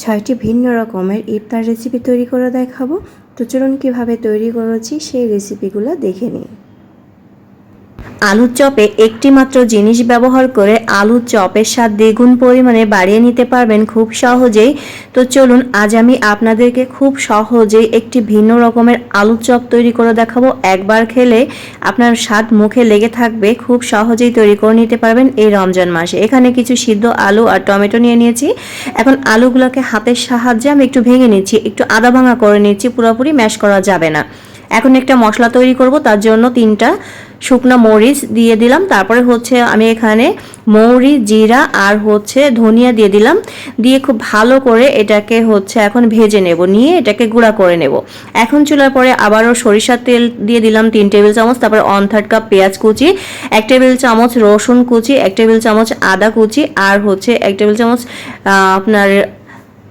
ছয়টি ভিন্ন রকমের ইফতার রেসিপি তৈরি করে দেখাবো। তো চলুন কীভাবে তৈরি করেছি সেই রেসিপিগুলো দেখে নিই। আলুর চপে একটি মাত্র জিনিস ব্যবহার করে আলুর চপের স্বাদ দ্বিগুণ পরিমাণে বাড়িয়ে নিতে পারবেন খুব সহজেই। তো চলুন, আজ আমি আপনাদেরকে খুব সহজেই একটি ভিন্ন রকমের আলুর চপ তৈরি করে দেখাবো। একবার খেলে আপনার স্বাদ মুখে লেগে থাকবে, খুব সহজেই তৈরি করে নিতে পারবেন এই রমজান মাসে। এখানে কিছু সিদ্ধ আলু আর টমেটো নিয়ে নিয়েছি। এখন আলুগুলোকে হাতের সাহায্যে আমি একটু ভেঙে নিচ্ছি, একটু আদা ভাঙা করে নিচ্ছি, পুরোপুরি ম্যাশ করা যাবে না। এখন একটা মশলা তৈরি করব, তার জন্য তিনটা শুকনো মরিচ দিয়ে দিলাম। তারপরে হচ্ছে আমি এখানে মৌরি, জিরা আর হচ্ছে ধনিয়া দিয়ে দিলাম। দিয়ে খুব ভালো করে এটাকে হচ্ছে এখন ভেজে নেব, নিয়ে এটাকে গুঁড়া করে নেব। এখন চুলার পরে আবারও সরিষার তেল দিয়ে দিলাম তিন টেবিল চামচ, তারপরে ওয়ান থার্ড কাপ পেঁয়াজ কুচি, এক টেবিল চামচ রসুন কুচি, এক টেবিল চামচ আদা কুচি, আর হচ্ছে এক টেবিল চামচ আপনার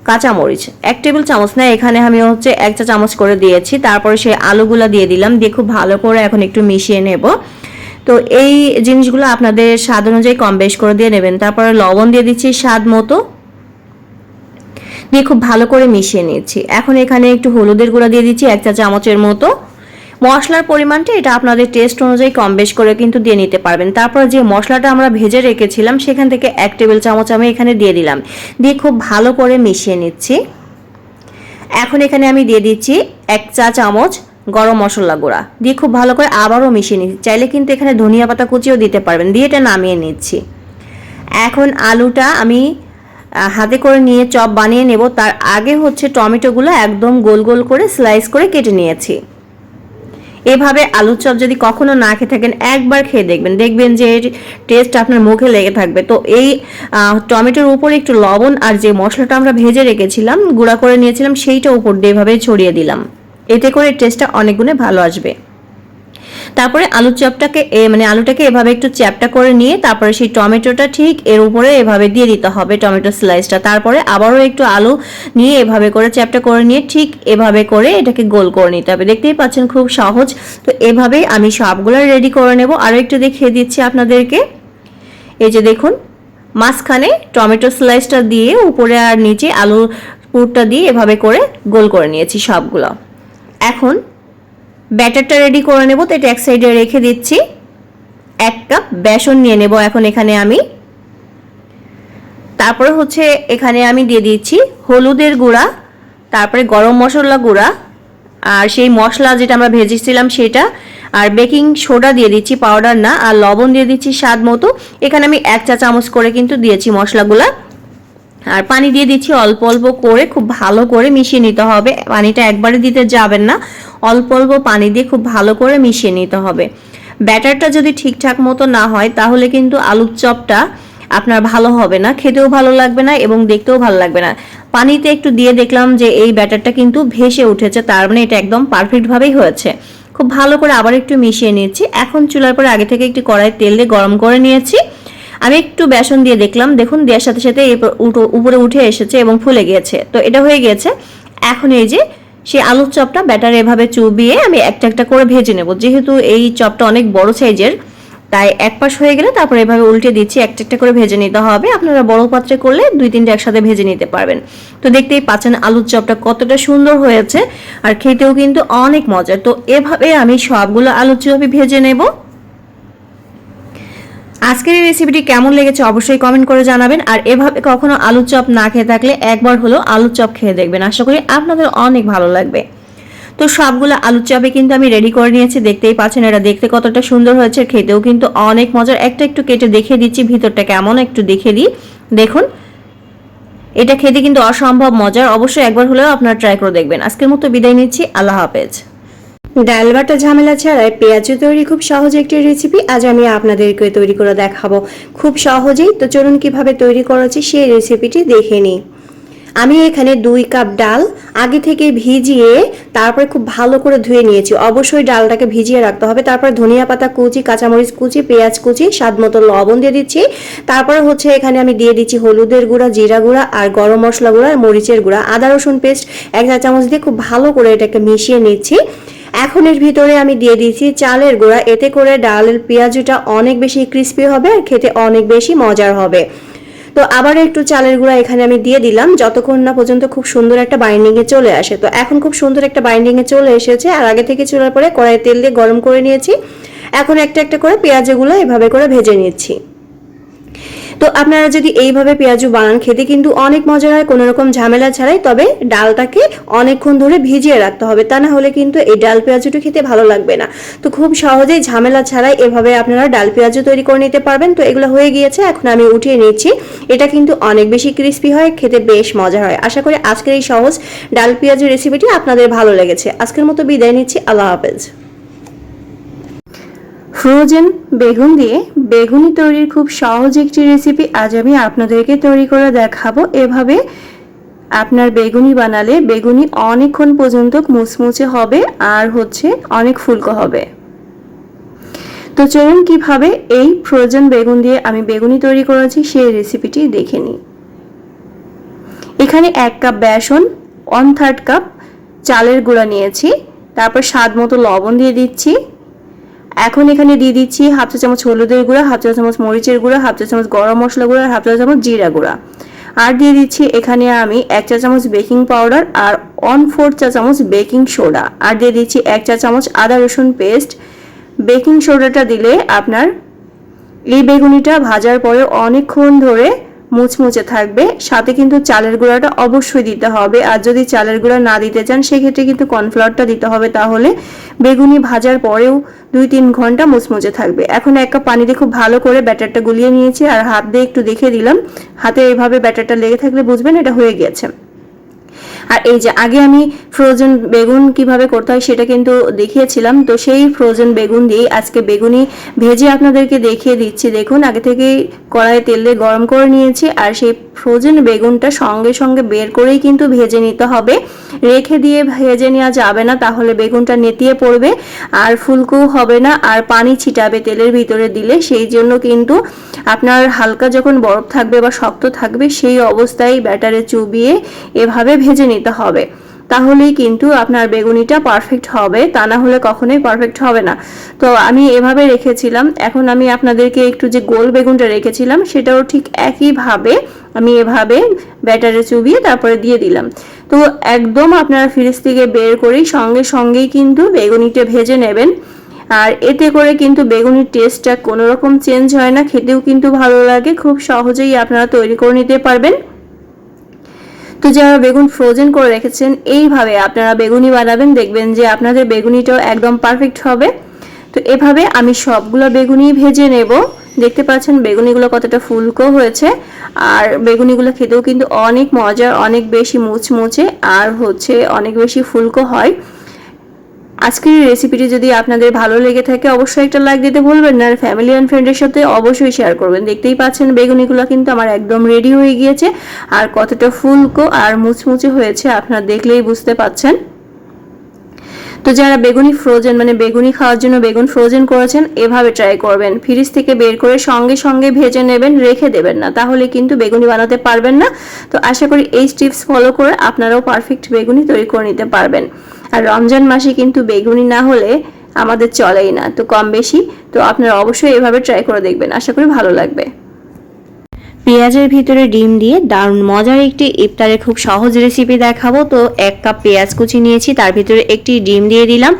কাঁচামরিচ। এক টেবিল চামচ না এখানে আমি হচ্ছে এক চা চামচ করে দিয়েছি। তারপরে সেই আলুগুলো দিয়ে দিলাম, দিয়ে খুব ভালো করে এখন একটু মিশিয়ে নেব। তো এই জিনিসগুলো আপনাদের স্বাদ অনুযায়ী কম বেশ করে দিয়ে নেবেন। তারপরে লবণ দিয়ে দিচ্ছি স্বাদ মতো। দিয়ে খুব ভালো করে মিশিয়ে নিচ্ছি। এখন এখানে একটু হলুদের গুঁড়া দিয়ে দিচ্ছি, এক চা চামচের মতো। মশলার পরিমাণটা এটা আপনাদের টেস্ট অনুযায়ী কম বেশ করে কিন্তু দিয়ে নিতে পারবেন। তারপর যে মশলাটা আমরা ভেজে রেখেছিলাম, সেখান থেকে এক টেবিল চামচ আমি এখানে দিয়ে দিলাম। দিয়ে খুব ভালো করে মিশিয়ে নিচ্ছি। এখন এখানে আমি দিয়ে দিচ্ছি এক চা চামচ গরম মশলা গুঁড়া। দিয়ে খুব ভালো করে আবারও মিশিয়ে নিচ্ছি। চাইলে কিন্তু এখানে ধনিয়া পাতা কুচিও দিতে পারবেন। দিয়ে এটা নামিয়ে নিচ্ছি। এখন আলুটা আমি হাতে করে নিয়ে চপ বানিয়ে নেব। তার আগে হচ্ছে টমেটোগুলো একদম গোল গোল করে স্লাইস করে কেটে নিয়েছি। এভাবে আলুর চপ যদি কখনো না খেয়ে থাকেন, একবার খেয়ে দেখবেন। দেখবেন যে টেস্ট আপনার মুখে লেগে থাকবে। তো এই টমেটোর উপর একটু লবণ আর যে মশলাটা আমরা ভেজে রেখেছিলাম, গুঁড়া করে নিয়েছিলাম, সেইটা উপর দিয়ে এভাবে ছড়িয়ে দিলাম। এতে করে টেস্টটা অনেক গুণে ভালো আসবে। তারপরে আলুর চপটাকে মানে আলুটাকে এভাবে একটু চ্যাপটা করে নিয়ে তারপরে সেই টমেটোটা ঠিক এর উপরে এভাবে দিয়ে দিতে হবে টমেটো স্লাইসটা তারপরে আবারও একটু আলু নিয়ে এভাবে করে চ্যাপটা করে নিয়ে ঠিক এভাবে করে এটাকে গোল করে নিতে হবে। দেখতেই পাচ্ছেন খুব সহজ। তো এভাবেই আমি সবগুলো রেডি করে নেব। আরও একটু দেখিয়ে দিচ্ছি আপনাদেরকে। এই যে দেখুন, মাঝখানে টমেটো স্লাইসটা দিয়ে উপরে আর নিচে আলু পুরটা দিয়ে এভাবে করে গোল করে নিয়েছি সবগুলো। এখন ব্যাটারটা রেডি করে নেব, তো এটা এক সাইডে রেখে দিচ্ছি। এক কাপ বেসন নিয়ে নেব এখন এখানে আমি। তারপরে হচ্ছে এখানে আমি দিয়ে দিচ্ছি হলুদের গুঁড়া, তারপরে গরম মশলা গুঁড়া, আর সেই মশলা যেটা আমরা ভেজেছিলাম সেটা, আর বেকিং সোডা দিয়ে দিচ্ছি পাউডার না, আর লবণ দিয়ে দিচ্ছি স্বাদ মতো। এখানে আমি এক চা চামচ করে কিন্তু দিয়েছি মশলাগুলা। আর পানি দিয়ে দিচ্ছি অল্প অল্প করে, খুব ভালো করে মিশিয়ে নিতে হবে। পানিটা একবারে দিতে যাবেন না, অল্প অল্প পানি দিয়ে খুব ভালো করে মিশিয়ে নিতে হবে। ব্যাটারটা যদি ঠিকঠাক মতো না হয়, তাহলে কিন্তু আলুর চপটা আপনার ভালো হবে না, খেতেও ভালো লাগবে না এবং দেখতেও ভালো লাগবে না। পানিতে একটু দিয়ে দেখলাম যে এই ব্যাটারটা কিন্তু ভেসে উঠেছে, তার মানে এটা একদম পারফেক্টভাবেই হয়েছে। খুব ভালো করে আবার একটু মিশিয়ে নিয়েছি এখন চুলার পরে আগে থেকে একটি কড়াই তেল দিয়ে গরম করে নিয়েছি। আমি একটু বেসন দিয়ে দেখলাম। দেখুন, দেওয়ার সাথে সাথে উপরে উঠে এসেছে এবং ফুলে গিয়েছে। তো এটা হয়ে গিয়েছে। এখন এই যে, সেই আলুর চপটা ব্যাটার এভাবে চুবিয়ে আমি একটা একটা করে ভেজে নেব। যেহেতু এই চপটা অনেক বড় সাইজের, তাই এক পাশ হয়ে গেলে তারপর এভাবে উল্টে দিচ্ছি, একটা একটা করে ভেজে নিতে হবে। আপনারা বড় পাত্রে করলে দুই তিনটা একসাথে ভেজে নিতে পারবেন। তো দেখতেই পাচ্ছেন আলুর চপটা কতটা সুন্দর হয়েছে, আর খেতেও কিন্তু অনেক মজার। তো এভাবে আমি সবগুলো আলুর চপই ভেজে নেব। আজকের এই রেসিপিটি কেমন লেগেছে অবশ্যই কমেন্ট করে জানাবেন। আর এভাবে কখনো আলুর চপ না খেয়ে থাকলে একবার হলো আলুর চপ খেয়ে দেখবেন। আশা করি আপনাদের অনেক ভালো লাগবে। তো সবগুলো আলুর চপে কিন্তু আমি রেডি করে নিয়েছি, দেখতেই পাচ্ছেন এটা দেখতে কতটা সুন্দর হয়েছে, খেতেও কিন্তু অনেক মজার। একটা একটু কেটে দেখে দিচ্ছি, ভিতরটা কেমন একটু দেখে দিই। দেখুন, এটা খেতে কিন্তু অসম্ভব মজার। অবশ্যই একবার হলেও আপনারা ট্রাই করে দেখবেন। আজকের মতো বিদায় নিচ্ছি, আল্লাহ হাফেজ। ডাল বাটা ঝামেলা ছাড়াই পেঁয়াজু তৈরি খুব সহজ একটি রেসিপি আজ আমি আপনাদেরকে তৈরি করে দেখাবো। খুব সহজেই, তো চলুন কীভাবে তৈরি করেছি সেই রেসিপিটি দেখে নিই। আমি এখানে দুই কাপ ডাল আগে থেকে ভিজিয়ে তারপরে খুব ভালো করে ধুয়ে নিয়েছি। অবশ্যই ডালটাকে ভিজিয়ে রাখতে হবে। তারপর ধনিয়া পাতা কুচি, কাঁচামরিচ কুচি, পেঁয়াজ কুচি, স্বাদ মতো লবণ দিয়ে দিচ্ছি। তারপরে হচ্ছে এখানে আমি দিয়ে দিচ্ছি হলুদের গুঁড়া, জিরা গুঁড়া আর গরম মশলা গুঁড়া আর মরিচের গুঁড়া। আদা রসুন পেস্ট এক চা চামচ দিয়ে খুব ভালো করে এটাকে মিশিয়ে নিচ্ছি। এখন এর ভিতরে আমি দিয়ে দিয়েছি চালের গুঁড়া। এতে করে ডালের পেঁয়াজটা অনেক বেশি ক্রিস্পি হবে আর খেতে অনেক বেশি মজার হবে। তো আবার একটু চালের গুঁড়া এখানে আমি দিয়ে দিলাম, যতক্ষণ না পর্যন্ত খুব সুন্দর একটা বাইন্ডিংয়ে চলে আসে। তো এখন খুব সুন্দর একটা বাইন্ডিংয়ে চলে এসেছে আর আগে থেকে চুলার পরে কড়াইয়ে তেল দিয়ে গরম করে নিয়েছি। এখন একটা একটা করে পেঁয়াজগুলো এভাবে করে ভেজে নিচ্ছি। তো আপনারা যদি এইভাবে পেঁয়াজু বানান, খেতে কিন্তু অনেক মজার হয়, কোনো রকম ঝামেলা ছাড়াই। তবে ডালটাকে অনেকক্ষণ ধরে ভিজিয়ে রাখতে হবে, তা না হলে কিন্তু এই ডাল পেঁয়াজুটা খেতে ভালো লাগবে না। তো খুব সহজেই ঝামেলা ছাড়াই এভাবে আপনারা ডাল পেঁয়াজু তৈরি করে নিতে পারবেন। তো এগুলো হয়ে গিয়েছে, এখন আমি উঠিয়ে নিচ্ছি। এটা কিন্তু অনেক বেশি ক্রিস্পি হয়, খেতে বেশ মজা হয়। আশা করি আজকের এই সহজ ডাল পেঁয়াজু রেসিপিটি আপনাদের ভালো লেগেছে। আজকের মতো বিদায় নিচ্ছি, আল্লাহ হাফেজ। ফ্রোজেন বেগুন দিয়ে বেগুনি তৈরির খুব সহজ একটি রেসিপি আজ আমি আপনাদেরকে তৈরি করে দেখাবো। এভাবে আপনার বেগুনি বানালে বেগুনি অনেকক্ষণ পর্যন্ত মুচমুচে হবে আর হচ্ছে অনেক ফুলকো হবে। তো চলুন কীভাবে এই ফ্রোজেন বেগুন দিয়ে আমি বেগুনি তৈরি করেছি সেই রেসিপিটি দেখে নিই। এখানে এক কাপ বেসন ওয়ান থার্ড কাপ চালের গুঁড়া নিয়েছি, তারপর স্বাদ মতো লবণ দিয়ে দিচ্ছি। এখন এখানে দিয়ে দিচ্ছি হাফ চা চামচ হলুদের গুঁড়া, হাফ চা চামচ মরিচের গুঁড়া, হাফ চা চামচ গরম মশলা গুঁড়া আর হাফ চা চামচ জিরা গুঁড়া। আর দিয়ে দিচ্ছি এখানে আমি এক চা চামচ বেকিং পাউডার আর ওয়ান ফোর চা চামচ বেকিং সোডা। আর দিয়ে দিচ্ছি এক চা চামচ আদা রসুন পেস্ট। বেকিং সোডাটা দিলে আপনার এই বেগুনিটা ভাজার পরে অনেকক্ষণ ধরে মুচমুচে থাকবে। সাথে কিন্তু চালের গুঁড়াটা অবশ্যই দিতে হবে। আর যদি চালের গুঁড়া না দিতে চান, সেক্ষেত্রে কিন্তু কর্নফ্লাওয়ারটা দিতে হবে। তাহলে বেগুনি ভাজার পরেও দুই তিন ঘণ্টা মুচমুচে থাকবে। এখন এক কাপ পানিতে খুব ভালো করে ব্যাটারটা গুলিয়ে নিয়েছি। আর হাত দিয়ে একটু দেখে দিলাম। হাতে এইভাবে ব্যাটারটা লেগে থাকলে বুঝবেন এটা হয়ে গিয়েছে আর এই যে আগে আমি ফ্রোজেন বেগুন কীভাবে করতে হয় সেটা কিন্তু দেখিয়েছিলাম। তো সেই ফ্রোজেন বেগুন দিয়ে আজকে বেগুনি ভেজে আপনাদেরকে দেখিয়ে দিচ্ছি। দেখুন, আগে থেকেই কড়াইয়ে তেল দিয়ে গরম করে নিয়েছি আর সেই ফ্রোজেন বেগুনটা সঙ্গে সঙ্গে বের করেই কিন্তু ভেজে নিতে হবে। রেখে দিয়ে ভেজে নেওয়া যাবে না, তাহলে বেগুনটা নেতিয়ে পড়বে আর ফুলকো হবে না আর পানি ছিটাবে তেলের ভিতরে দিলে। সেই জন্য কিন্তু আপনার হালকা যখন বরফ থাকবে বা শক্ত থাকবে সেই অবস্থায় ব্যাটারে চুবিয়ে এভাবে ভেজে নিতে হবে। তাহলেই কিন্তু আপনার বেগুনিটা পারফেক্ট হবে। তা না হলে কখনোই পারফেক্ট হবে না। তো আমি এভাবে রেখেছিলাম। এখন আমি আপনাদেরকে একটু যে গোল বেগুনটা রেখেছিলাম, সেটাও ঠিক একইভাবে আমি এভাবে ব্যাটারে চুবিয়ে তারপরে দিয়ে দিলাম। তো একদম আপনারা ফ্রিজ থেকে বের করেই সঙ্গে সঙ্গেই কিন্তু বেগুনিটা ভেজে নেবেন। আর এতে করে কিন্তু বেগুনির টেস্টটা কোনো রকম চেঞ্জ হয় না। খেতেও কিন্তু ভালো লাগে। খুব সহজেই আপনারা তৈরি করে নিতে পারবেন। তো যারা বেগুন ফ্রোজেন করে রেখেছেন, এইভাবে আপনারা বেগুনি বানাবেন, দেখবেন যে আপনাদের বেগুনিটাও একদম পারফেক্ট হবে। তো এভাবে আমি সবগুলো বেগুনি ভেজে নেব। দেখতে পাচ্ছেন বেগুনিগুলো কতটা ফুলকো হয়েছে। আর বেগুনিগুলো খেতেও কিন্তু অনেক মজার, অনেক বেশি মুচমুচে, আর হচ্ছে অনেক বেশি ফুলকো হয়। আজকের এই রেসিপিটি যদি আপনাদের ভালো লেগে থাকে, অবশ্যই একটা লাইক দিতে ভুলবেন না। আর ফ্যামিলি অ্যান্ড ফ্রেন্ডের সাথে অবশ্যই শেয়ার করবেন। দেখতেই পাচ্ছেন বেগুনিগুলো কিন্তু আমার একদম রেডি হয়ে গিয়েছে। আর কতটা ফুলকো আর মুচমুচে হয়েছে আপনারা দেখলেই বুঝতে পাচ্ছেন। তো যারা বেগুনি ফ্রোজেন মানে বেগুনি খাওয়ার জন্য বেগুন ফ্রোজেন করেছেন, এভাবে ট্রাই করবেন। ফ্রিজ থেকে বের করে সঙ্গে সঙ্গে ভেজে নেবেন, রেখে দেবেন না। তাহলে কিন্তু বেগুনি বানাতে পারবেন না। তো আশা করি এই টিপস ফলো করে আপনারাও পারফেক্ট বেগুনি তৈরি করে নিতে পারবেন। আর রমজান মাসে কিন্তু বেগুনি না হলে আমাদের চলেই না। তো কম বেশি তো আপনারা অবশ্যই এভাবে ট্রাই করে দেখবেন। আশা করি ভালো লাগবে। পেঁয়াজের ভিতরে ডিম দিয়ে দারুণ মজার একটি ইফতারের খুব সহজ রেসিপি দেখাবো। তো এক কাপ পেঁয়াজ কুচি নিয়েছি, তার ভিতরে একটি ডিম দিয়ে দিলাম।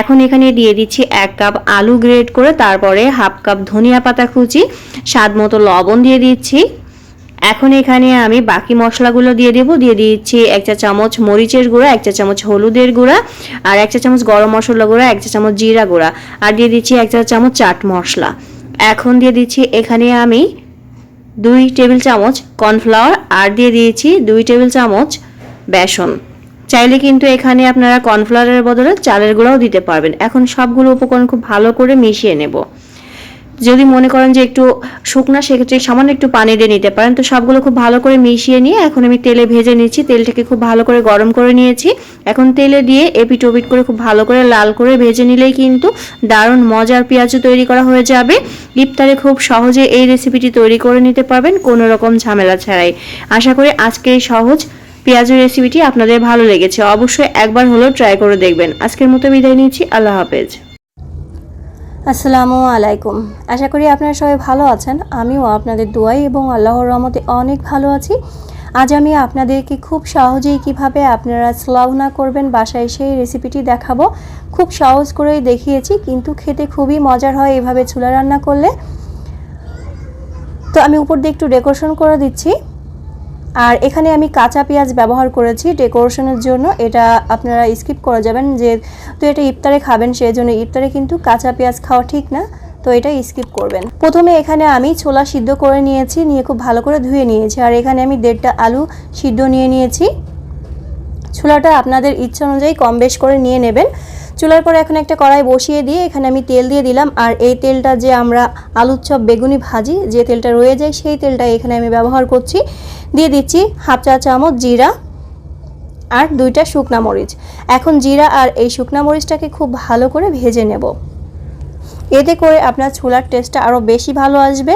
এখন এখানে দিয়ে দিচ্ছি এক কাপ আলু গ্রেড করে, তারপরে হাফ কাপ ধনিয়া পাতা কুচি, স্বাদ মতো লবণ দিয়ে দিচ্ছি। এখন এখানে আমি বাকি মশলাগুলো দিয়ে দেবো। দিয়ে দিচ্ছি এক চা চামচ মরিচের গুঁড়া, এক চা চামচ হলুদের গুঁড়া আর এক চা চামচ গরম মশলা গুঁড়া, এক চা চামচ জিরা গুঁড়া আর দিয়ে দিচ্ছি এক চা চামচ চাট মশলা। এখন দিয়ে দিচ্ছি এখানে আমি দুই টেবিল চামচ কর্নফ্লাওয়ার আর দিয়ে দিয়েছি দুই টেবিল চামচ বেসন। চাইলে কিন্তু এখানে আপনারা কর্নফ্লাওয়ারের বদলে চালের গুঁড়াও দিতে পারবেন। এখন সবগুলো উপকরণ খুব ভালো করে মিশিয়ে নেব। যদি মনে করেন যে একটু শুকনা, সেক্ষেত্রে সামান্য একটু পানি দিয়ে নিতে পারেন। তো সবগুলো খুব ভালো করে মিশিয়ে নিয়ে এখন আমি তেলে ভেজে নিচ্ছি। তেলটাকে খুব ভালো করে গরম করে নিয়েছি। এখন তেলে দিয়ে এপিট ওপিট করে খুব ভালো করে লাল করে ভেজে নিলেই কিন্তু দারুণ মজার পেঁয়াজও তৈরি করা হয়ে যাবে। ইফতারে খুব সহজে এই রেসিপিটি তৈরি করে নিতে পারবেন কোনো রকম ঝামেলা ছাড়াই। আশা করি আজকে এই সহজ পেঁয়াজের রেসিপিটি আপনাদের ভালো লেগেছে। অবশ্যই একবার হলেও ট্রাই করে দেখবেন। আজকের মতো বিদায় নিচ্ছি। আল্লাহ হাফেজ। আসসালামু আলাইকুম। আশা করি আপনারা সবাই ভালো আছেন। আমিও আপনাদের দোয়াই এবং আল্লাহর রহমতে অনেক ভালো আছি। আজ আমি আপনাদেরকে খুব সহজেই কীভাবে আপনারা স্লাউনা করবেন, বাসায় সেই রেসিপিটি দেখাবো। খুব সহজ করেই দেখিয়েছি, কিন্তু খেতে খুবই মজার হয় এভাবে চুলা রান্না করলে। তো আমি উপর দিয়ে একটু ডেকোরেশন করে দিচ্ছি। আর এখানে আমি কাঁচা পেঁয়াজ ব্যবহার করেছি ডেকোরেশনের জন্য। এটা আপনারা স্কিপ করে যাবেন যে তো এটা ইফতারে খাবেন সেই জন্য ইফতারে কিন্তু কাঁচা পেঁয়াজ খাওয়া ঠিক না, তো এটা স্কিপ করবেন। প্রথমে এখানে আমি ছোলা সিদ্ধ করে নিয়েছি, নিয়ে খুব ভালো করে ধুয়ে নিয়েছি। আর এখানে আমি দেড়টা আলু সিদ্ধ নিয়ে নিয়েছি। ছোলাটা আপনাদের ইচ্ছা অনুযায়ী কম বেশ করে নিয়ে নেবেন। চুলার পরে এখন একটা কড়াই বসিয়ে দিয়ে এখানে আমি তেল দিয়ে দিলাম। আর এই তেলটা যে আমরা আলুর চপ, বেগুনি ভাজি যে তেলটা রয়ে যায় সেই তেলটা এখানে আমি ব্যবহার করছি। দিয়ে দিচ্ছি হাফ চা চামচ জিরা আর দুইটা শুকনা মরিচ। এখন জিরা আর এই শুকনা মরিচটাকে খুব ভালো করে ভেজে নেব। এতে করে আপনার ছোলার টেস্টটা আরও বেশি ভালো আসবে।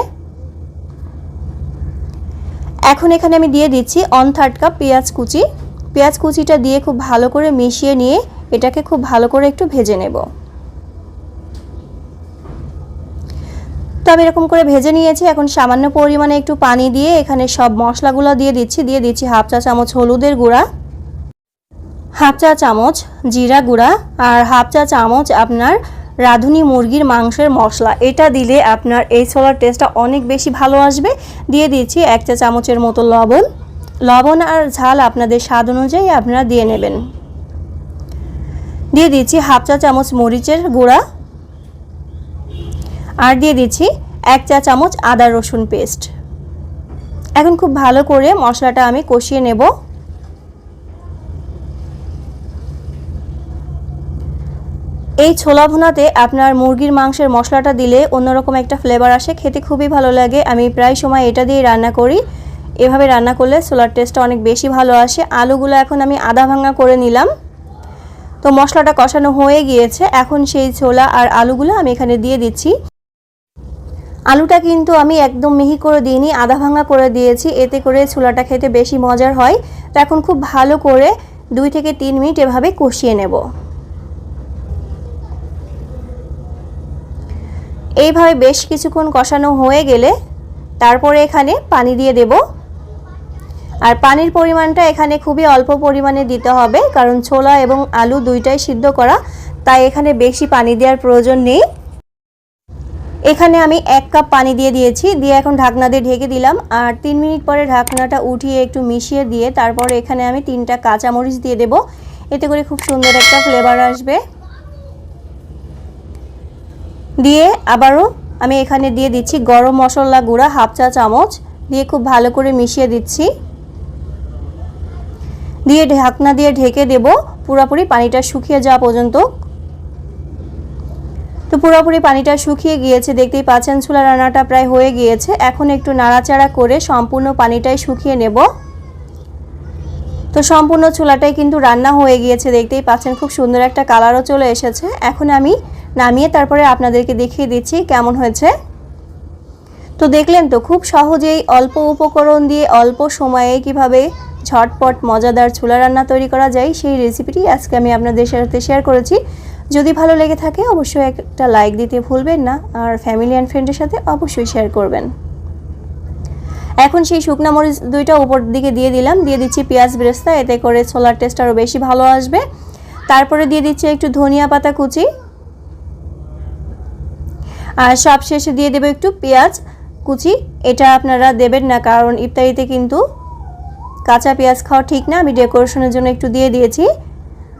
এখন এখানে আমি দিয়ে দিচ্ছি অন থার্ড কাপ পেঁয়াজ কুচি। পেঁয়াজ কুচিটা দিয়ে খুব ভালো করে মিশিয়ে নিয়ে এটাকে খুব ভালো করে একটু ভেজে নেব। তো আমি এরকম করে ভেজে নিয়েছি। এখন সামান্য পরিমাণে একটু পানি দিয়ে এখানে সব মশলাগুলো দিয়ে দিচ্ছি। দিয়ে দিচ্ছি হাফ চা চামচ হলুদের গুঁড়া, হাফ চা চামচ জিরা গুঁড়া আর হাফ চা চামচ আপনার রাঁধুনি মুরগির মাংসের মশলা। এটা দিলে আপনার এই ছোলার টেস্টটা অনেক বেশি ভালো আসবে। দিয়ে দিচ্ছি এক চা চামচের মতো লবণ। লবণ আর ঝাল আপনাদের স্বাদ অনুযায়ী আপনারা দিয়ে নেবেন। দিয়ে দিচ্ছি হাফ চা চামচ মরিচের গুঁড়া। আর দিয়ে দিচ্ছি এক চা চামচ আদা রসুন পেস্ট। এখন খুব ভালো করে মশলাটা আমি কষিয়ে নেব। এই ছোলা ভুনাতে আপনার মুরগির মাংসের মশলাটা দিলে অন্যরকম একটা ফ্লেভার আসে, খেতে খুবই ভালো লাগে। আমি প্রায় সময় এটা দিয়ে রান্না করি। এভাবে রান্না করলে ছোলার টেস্টটা অনেক বেশি ভালো আসে। আলুগুলো এখন আমি আধা ভাঙা করে নিলাম। তো মশলাটা কষানো হয়ে গিয়েছে। এখন সেই ছোলা আর আলুগুলো আমি এখানে দিয়ে দিচ্ছি। আলুটা কিন্তু আমি একদম মিহি করে দিইনি, আধা ভাঙা করে দিয়েছি, এতে করে ছোলাটা খেতে বেশি মজার হয়। তো এখন খুব ভালো করে দুই থেকে তিন মিনিট এভাবে কষিয়ে নেব। এইভাবে বেশ কিছুক্ষণ কষানো হয়ে গেলে তারপরে এখানে পানি দিয়ে দেব। আর পানির পরিমাণটা এখানে খুবই অল্প পরিমাণে দিতে হবে, কারণ ছোলা এবং আলু দুইটাই সিদ্ধ করা, তাই এখানে বেশি পানি দেওয়ার প্রয়োজন নেই। এখানে আমি এক কাপ পানি দিয়ে দিয়েছি, দিয়ে এখন ঢাকনা দিয়ে ঢেকে দিলাম। আর তিন মিনিট পরে ঢাকনাটা উঠিয়ে একটু মিশিয়ে দিয়ে তারপরে এখানে আমি তিনটা কাঁচামরিচ দিয়ে দেব। এতে করে খুব সুন্দর একটা ফ্লেভার আসবে। দিয়ে আবারও আমি এখানে দিয়ে দিচ্ছি গরম মশলা গুঁড়া হাফ চা চামচ। দিয়ে খুব ভালো করে মিশিয়ে দিচ্ছি। দিয়ে ঢাকনা দিয়ে ঢেকে দেব। পুরোপুরি পানিটা শুকিয়ে যাওয়া পর্যন্ত। তো পুরোপুরি পানিটা শুকিয়ে গিয়েছে, দেখতেই পাচ্ছেন ছোলা রান্নাটা প্রায় হয়ে গিয়েছে। এখন একটু নাড়াচাড়া করে সম্পূর্ণ পানিটাই শুকিয়ে নেব। তো সম্পূর্ণ চুলাটাই কিন্তু রান্না হয়ে গিয়েছে, দেখতেই পাচ্ছেন খুব সুন্দর একটা কালারও চলে এসেছে। এখন আমি নামিয়ে তারপরে আপনাদেরকে দেখিয়ে দিচ্ছি কেমন হয়েছে। তো দেখলেন তো, খুব সহজেই অল্প উপকরণ দিয়ে অল্প সময়ে কীভাবে ঝটপট মজাদার ছোলা রান্না তৈরি করা যায়, সেই রেসিপিটি আজকে আমি আপনাদের সাথে শেয়ার করেছি। যদি ভালো লেগে থাকে, অবশ্যই একটা লাইক দিতে ভুলবেন না, আর ফ্যামিলি অ্যান্ড ফ্রেন্ডের সাথে অবশ্যই শেয়ার করবেন। এখন সেই শুকনা মরিচ দুইটা উপর দিকে দিয়ে দিলাম, দিয়ে দিচ্ছি পেঁয়াজ বেরেস্তা, এতে করে ছোলার টেস্ট আরও বেশি ভালো আসবে। তারপরে দিয়ে দিচ্ছি একটু ধনিয়া পাতা কুচি। আর সব শেষে দিয়ে দেবো একটু পেঁয়াজ কুচি। এটা আপনারা দেবেন না, কারণ ইফতারিতে কিন্তু কাঁচা পেঁয়াজ খাওয়া ঠিক না। আমি ডেকোরেশনের জন্য একটু দিয়ে দিয়েছি।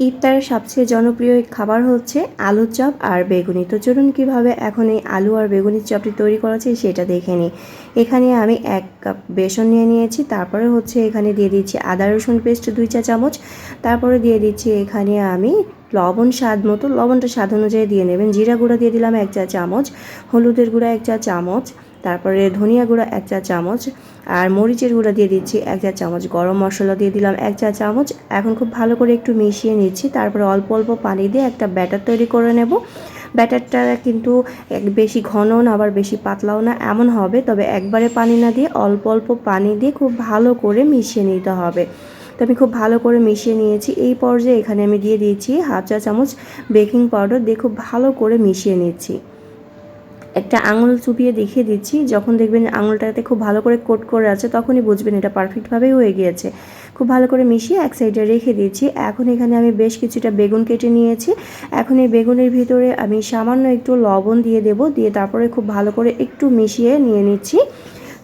ইফতারের সবচেয়ে জনপ্রিয় খাবার হচ্ছে আলুর চপ আর বেগুনি। তো চলুন কীভাবে এখন এই আলু আর বেগুনির চপটি তৈরি করা যায় সেটা দেখে নিই। এখানে আমি এক কাপ বেসন নিয়ে নিয়েছি, তারপরে হচ্ছে এখানে দিয়ে দিচ্ছি আদা, রসুন পেস্ট দুই চা চামচ, তারপরে দিয়ে দিচ্ছি এখানে আমি লবণ স্বাদ মতো, লবণটা স্বাদ অনুযায়ী দিয়ে নেবেন। জিরা গুঁড়া দিয়ে দিলাম এক চা চামচ, হলুদের গুঁড়া এক চা চামচ তারপরে ধনিয়া গুঁড়া এক চা চামচ আর মরিচের গুঁড়া দিয়ে দিচ্ছি এক চা চামচ গরম মশলা দিয়ে দিলাম এক চা চামচ। এখন খুব ভালো করে একটু মিশিয়ে নিচ্ছি, তারপরে অল্প অল্প পানি দিয়ে একটা ব্যাটার তৈরি করে নেব। ব্যাটারটা কিন্তু বেশি ঘন না, আবার বেশি পাতলাও না, এমন হবে, তবে একবারে পানি না দিয়ে অল্প অল্প পানি দিয়ে খুব ভালো করে মিশিয়ে নিতে হবে। তো আমি খুব ভালো করে মিশিয়ে নিয়েছি, এই পর্যায়ে এখানে আমি দিয়ে দিয়েছি হাফ চা চামচ বেকিং পাউডার দিয়ে খুব ভালো করে মিশিয়ে নিচ্ছি। একটা আঙুল চুপিয়ে দেখিয়ে দিচ্ছি। যখন দেখবেন আঙুলটাতে খুব ভালো করে কোট করে আছে, তখনই বুঝবেন এটা পারফেক্টভাবেই হয়ে গিয়েছে। খুব ভালো করে মিশিয়ে এক সাইডে রেখে দিচ্ছি। এখন এখানে আমি বেশ কিছুটা বেগুন কেটে নিয়েছি। এখন এই বেগুনের ভিতরে আমি সামান্য একটু লবণ দিয়ে দেব, দিয়ে তারপরে খুব ভালো করে একটু মিশিয়ে নিয়ে নিচ্ছি।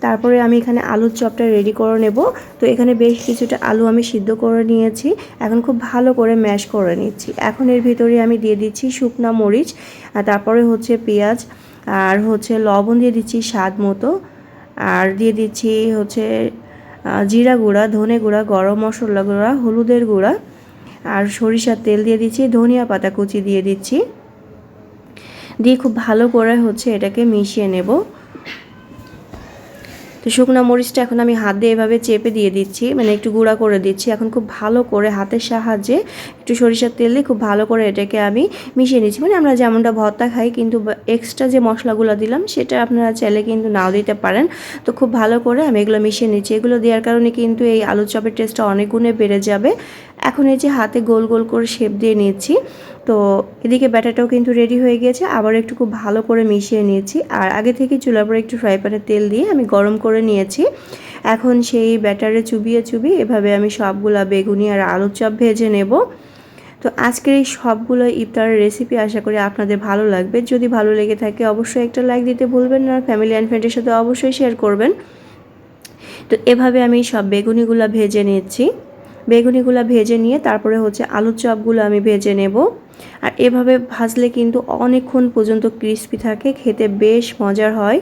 তারপরে আমি এখানে আলুর চপটা রেডি করে নেব। তো এখানে বেশ কিছুটা আলু আমি সিদ্ধ করে নিয়েছি। এখন খুব ভালো করে ম্যাশ করে নিচ্ছি। এখন এর ভিতরে আমি দিয়ে দিচ্ছি শুকনা মরিচ, আর তারপরে হচ্ছে পেঁয়াজ। আর হচ্ছে লবণ দিয়ে দিচ্ছি স্বাদ মতো। আর দিয়ে দিচ্ছি হচ্ছে জিরা গুঁড়া, ধনে গুঁড়া, গরম মশলা গুঁড়া, হলুদের গুঁড়া। আর সরিষার তেল দিয়ে দিচ্ছি, ধনিয়া পাতা কুচি দিয়ে দিচ্ছি। দিয়ে খুব ভালো করে হচ্ছে এটাকে মিশিয়ে নেব। তো শুকনো মরিচটা এখন আমি হাত দিয়ে এভাবে চেপে দিয়ে দিচ্ছি মানে একটু গুঁড়া করে দিচ্ছি। এখন খুব ভালো করে হাতের সাহায্যে একটু সরিষার তেল দিয়ে খুব ভালো করে এটাকে আমি মিশিয়ে নিচ্ছি মানে আমরা যেমনটা ভর্তা খাই, কিন্তু এক্সট্রা যে মশলাগুলো দিলাম, সেটা আপনারা চাইলে কিন্তু নাও দিতে পারেন। তো খুব ভালো করে আমি এগুলো মিশিয়ে নিচ্ছি। এগুলো দেওয়ার কারণে কিন্তু এই আলুর চপের টেস্টটা অনেক গুণে বেড়ে যাবে। এখন এই যে হাতে গোল গোল করে শেপ দিয়ে নিচ্ছি। তো এদিকে ব্যাটারটাও কিন্তু রেডি হয়ে গিয়েছে। আবার একটু খুব ভালো করে মিশিয়ে নিয়েছি। আর আগে থেকে চুলার পরে একটু ফ্রাই তেল দিয়ে আমি গরম করে নিয়েছি। এখন সেই ব্যাটারে চুবিয়ে চুবিয়ে এভাবে আমি সবগুলা বেগুনি আর আলুর চপ ভেজে নেব। তো আজকের এই সবগুলো ইফতারের রেসিপি আশা করি আপনাদের ভালো লাগবে। যদি ভালো লেগে থাকে অবশ্যই একটা লাইক দিতে ভুলবেন না ফ্যামিলি অ্যান্ড ফ্রেন্ডের সাথে অবশ্যই শেয়ার করবেন। তো এভাবে আমি সব বেগুনিগুলো ভেজে নিচ্ছি। বেগুনিগুলো ভেজে নিয়ে তারপরে হচ্ছে আলুর চপগুলো আমি ভেজে নেব। আর এভাবে ভাজলে কিন্তু অনেকক্ষণ পর্যন্ত ক্রিস্পি থাকে, খেতে বেশ মজার হয়।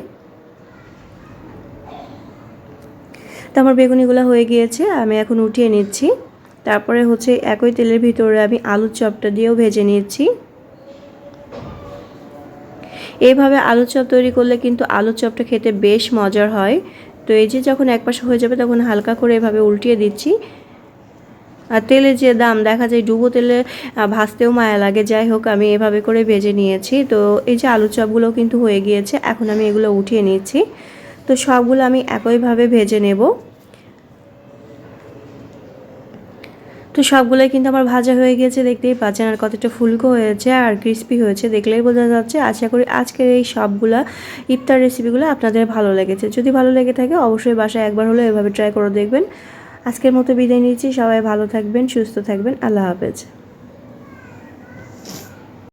তো আমার বেগুনিগুলো হয়ে গিয়েছে, আমি এখন উঠিয়ে নিচ্ছি। তারপরে হচ্ছে একই তেলের ভিতরে আমি আলুর চপটা দিয়েও ভেজে নিচ্ছি এইভাবে আলুর চপ তৈরি করলে কিন্তু আলুর চপটা খেতে বেশ মজার হয়। তো এই যে যখন এক পাশে হয়ে যাবে তখন হালকা করে এভাবে উল্টিয়ে দিচ্ছি। আর তেলের যে দাম, দেখা যায় ডুবো তেলে ভাজতেও মায়া লাগে। যাই হোক, আমি এভাবে করে ভেজে নিয়েছি। তো এই যে আলু চপগুলো কিন্তু হয়ে গিয়েছে, এখন আমি এগুলো উঠিয়ে নিচ্ছি। তো সবগুলো আমি একইভাবে ভেজে নেব। তো সবগুলোই কিন্তু আমার ভাজা হয়ে গেছে, দেখতেই পাচ্ছেন আর কতটা ফুলকো হয়েছে আর ক্রিস্পি হয়েছে, দেখলেই বোঝা যাচ্ছে। আশা করি আজকের এই সবগুলা ইফতার রেসিপিগুলো আপনাদের ভালো লেগেছে। যদি ভালো লেগে থাকে, অবশ্যই বাসায় একবার হলেও এভাবে ট্রাই করে দেখবেন। আজকের মতো বিদায় নিচ্ছি, সবাই ভালো থাকবেন, সুস্থ থাকবেন, আল্লাহ হাফেজ।